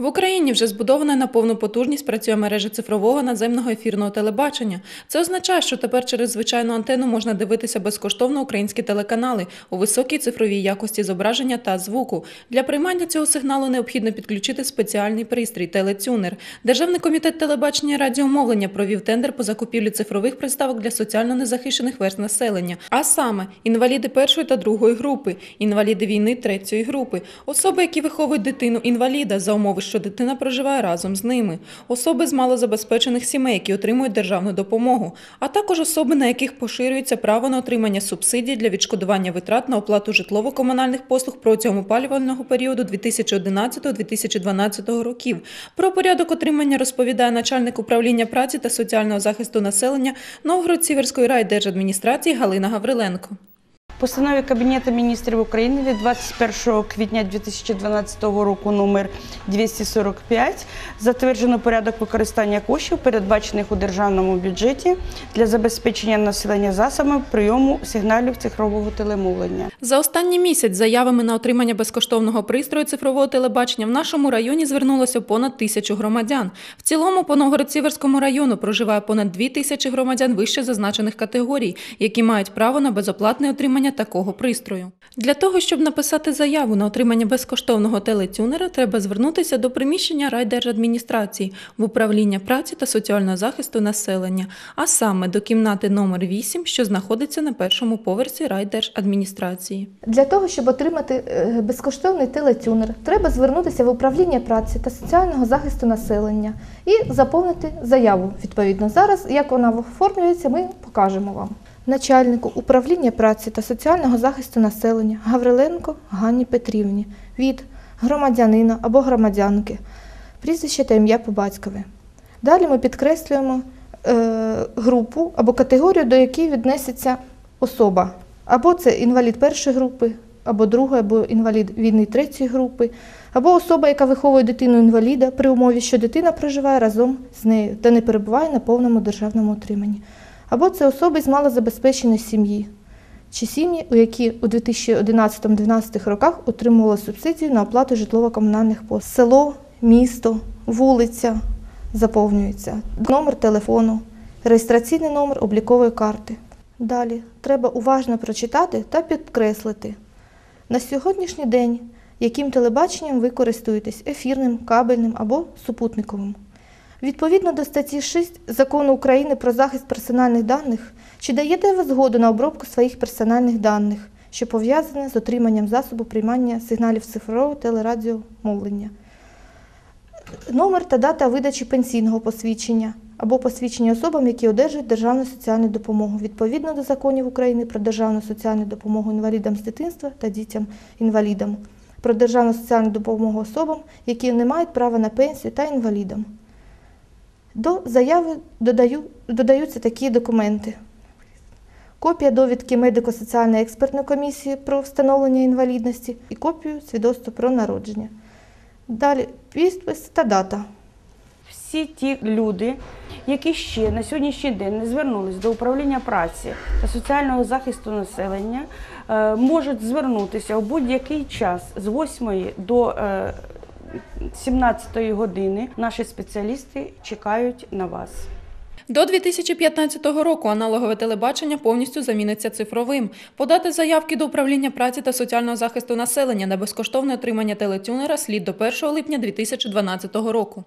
В Україні вже збудована на повну потужність працює мережа цифрового наземного ефірного телебачення. Це означає, що тепер через звичайну антенну можна дивитися безкоштовно українські телеканали у високій цифровій якості зображення та звуку. Для приймання цього сигналу необхідно підключити спеціальний пристрій телетюнер. Державний комітет телебачення і радіомовлення провів тендер по закупівлі цифрових приставок для соціально незахищених верст населення, а саме інваліди першої та другої групи, інваліди війни третьої групи, особи, які виховують дитину інваліда за умови, що дитина проживає разом з ними, особи з малозабезпечених сімей, які отримують державну допомогу, а також особи, на яких поширюється право на отримання субсидій для відшкодування витрат на оплату житлово-комунальних послуг протягом опалювального періоду 2011-2012 років. Про порядок отримання розповідає начальник управління праці та соціального захисту населення Новгород-Сіверської райдержадміністрації Галина Гавриленко. Постанові Кабінету міністрів України від 21 квітня 2012 року номер 245 затверджено порядок використання коштів, передбачених у державному бюджеті для забезпечення населення засобами прийому сигналів цифрового телемовлення. За останній місяць заявами на отримання безкоштовного пристрою цифрового телебачення в нашому районі звернулося понад тисячу громадян. В цілому по Новгород-Сіверському району проживає понад дві тисячі громадян вище зазначених категорій, які мають право на безоплатне отримання такого пристрою. Для того, щоб написати заяву на отримання безкоштовного телетюнера, треба звернутися до приміщення райдержадміністрації в управління праці та соціального захисту населення, а саме до кімнати номер 8, що знаходиться на першому поверсі райдержадміністрації. Для того, щоб отримати е, безкоштовний телетюнер, треба звернутися в управління праці та соціального захисту населення і заповнити заяву. Відповідно, зараз як вона оформлюється, ми покажемо вам. Начальнику управління праці та соціального захисту населення Гавриленко Ганні Петрівні від громадянина або громадянки, прізвище та ім'я по батькові. Далі ми підкреслюємо е, групу або категорію, до якої віднесеться особа. Або це інвалід першої групи, або другої, або інвалід війни третьої групи, або особа, яка виховує дитину інваліда при умові, що дитина проживає разом з нею та не перебуває на повному державному утриманні. Або це особи з малозабезпеченої сім'ї, чи сім'ї, у які у 2011-2012 роках отримували субсидію на оплату житлово-комунальних послуг. Село, місто, вулиця заповнюється, номер телефону, реєстраційний номер облікової карти. Далі треба уважно прочитати та підкреслити. На сьогоднішній день яким телебаченням ви користуєтесь ефірним, кабельним або супутниковим. Відповідно до статті 6 Закону України про захист персональних даних, чи даєте ви згоду на обробку своїх персональних даних, що пов'язане з отриманням засобу приймання сигналів цифрового телерадіомовлення, номер та дата видачі пенсійного посвідчення або посвідчення особам, які одержують державну соціальну допомогу відповідно до законів України про державну соціальну допомогу інвалідам з дитинства та дітям-інвалідам, про державну соціальну допомогу особам, які не мають права на пенсію та інвалідам. До заяви додаю, додаються такі документи. Копія довідки медико-соціальної експертної комісії про встановлення інвалідності і копію свідоцтва про народження. Далі підпис та дата. Всі ті люди, які ще на сьогоднішній день не звернулись до управління праці та соціального захисту населення, е, можуть звернутися у будь-який час з 8 до е, 17 години. Наші спеціалісти чекають на вас. До 2015 року аналогове телебачення повністю заміниться цифровим. Подати заявки до управління праці та соціального захисту населення на безкоштовне отримання телетюнера слід до 1 липня 2012 року.